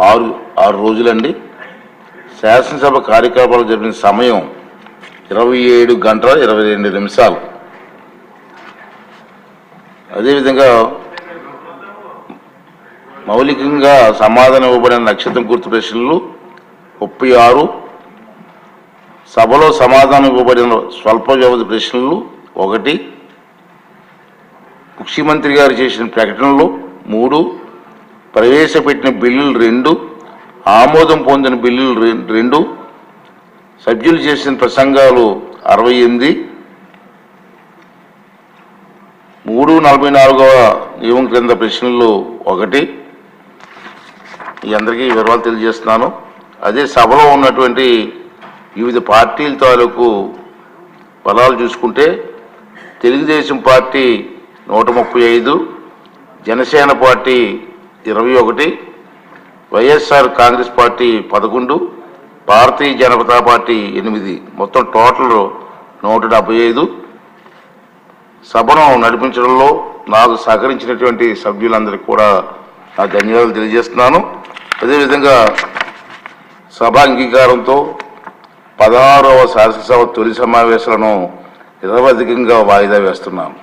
ఆరు ఆరు రోజులండి. శాసనసభ కార్యకలాపాలు జరిపిన సమయం ఇరవై ఏడు గంటల ఇరవై రెండు నిమిషాలు. అదేవిధంగా మౌలికంగా సమాధానం ఇవ్వబడిన నక్షత్రం గుర్తు ప్రశ్నలు ముప్పై ఆరు. సభలో సమాధానం ఇవ్వబడిన స్వల్ప వ్యవధి ప్రశ్నలు ఒకటి. ముఖ్యమంత్రి గారు చేసిన ప్రకటనలు మూడు ప్రవేశపెట్టిన బిల్లులు రెండు ఆమోదం పొందిన బిల్లులు రెండు సభ్యులు చేసిన ప్రసంగాలు అరవై ఎనిమిది మూడు నలభై నాలుగవ నియమం క్రింద ప్రశ్నలు ఒకటి. మీ అందరికీ ఈ వివరాలు తెలియజేస్తున్నాను. అదే సభలో ఉన్నటువంటి వివిధ పార్టీల తాలూకు బలాలు చూసుకుంటే తెలుగుదేశం పార్టీ నూట ముప్పై ఐదు జనసేన పార్టీ ఇరవై ఒకటి వైఎస్ఆర్ కాంగ్రెస్ పార్టీ పదకొండు భారతీయ జనతా పార్టీ ఎనిమిది. మొత్తం టోటల్ నూట డెబ్బై ఐదు. సభను నడిపించడంలో నాకు సహకరించినటువంటి సభ్యులందరికీ కూడా నా ధన్యవాదాలు తెలియజేస్తున్నాను. అదేవిధంగా సభ అంగీకారంతో పదహారవ శాసనసభ తొలి సమావేశాలను నిరవధికంగా వాయిదా వేస్తున్నాను.